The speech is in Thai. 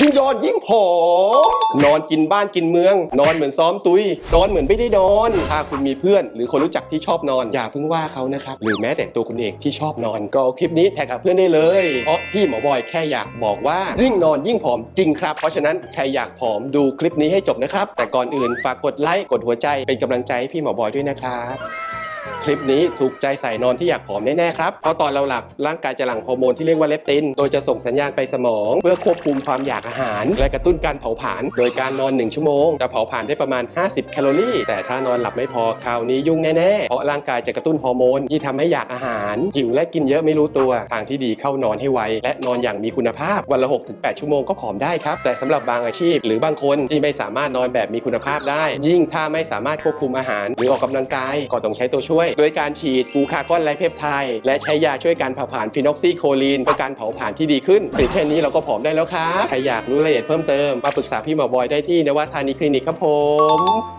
ยิ่งนอนยิ่งผอม นอนกินบ้านกินเมือง นอนเหมือนซ้อมตุย นอนเหมือนไม่ได้นอน ถ้าคุณมีเพื่อน หรือคนรู้จักที่ชอบนอน อย่าเพิ่งว่าเขานะครับ หรือแม้แต่ตัวคุณเองที่ชอบนอน ก็เอาคลิปนี้แท็กหาเพื่อนได้เลย เพราะพี่หมอบอยแค่อยากบอกว่า ยิ่งนอนยิ่งผอมจริงครับ เพราะฉะนั้นใครอยากผอมดูคลิปนี้ให้จบนะครับ แต่ก่อนอื่นฝากกดไลค์ กดหัวใจ เป็นกำลังใจให้พี่หมอบอยด้วยนะครับ คลิปนี้ถูกใจใส่นอนที่อยากผอมแน่ๆครับ เพราะตอนเราหลับร่างกายจะหลั่งฮอร์โมนที่เรียกว่าเลปติน โดยจะส่งสัญญาณไปสมอง เพื่อควบคุมความอยากอาหาร และกระตุ้นการเผาผลาญ โดยการนอน 1 ชั่วโมง จะเผาผลาญได้ประมาณ 50 แคลอรี่ แต่ถ้านอนหลับไม่พอคราวนี้ยุ่งแน่ๆ เพราะร่างกายจะกระตุ้นฮอร์โมนที่ทำให้อยากอาหาร หิวและกินเยอะไม่รู้ตัว ทางที่ดีเข้านอนให้ไว และนอนอย่างมีคุณภาพ วันละ 6-8 ชั่วโมงก็ผอมได้ครับ แต่สำหรับบางอาชีพ หรือบางคนที่ไม่สามารถนอนแบบมีคุณภาพได้ ยิ่งถ้าไม่สามารถควบคุมอาหาร หรือออกกำลังกายก็ต้องใช้ตัวช่วยโดยการฉีดกูคากอนไลเพปไทด์และใช้ยาช่วยการเผาผลาญฟีนอกซีโคลีนเพื่อการเผาผลาญที่ดีขึ้นเพียงแค่นี้เราก็ผอมได้แล้วครับใครอยากรู้รายละเอียดเพิ่มเติมมาปรึกษาพี่หมอบอยได้ที่นวัฒานีคลินิกครับผม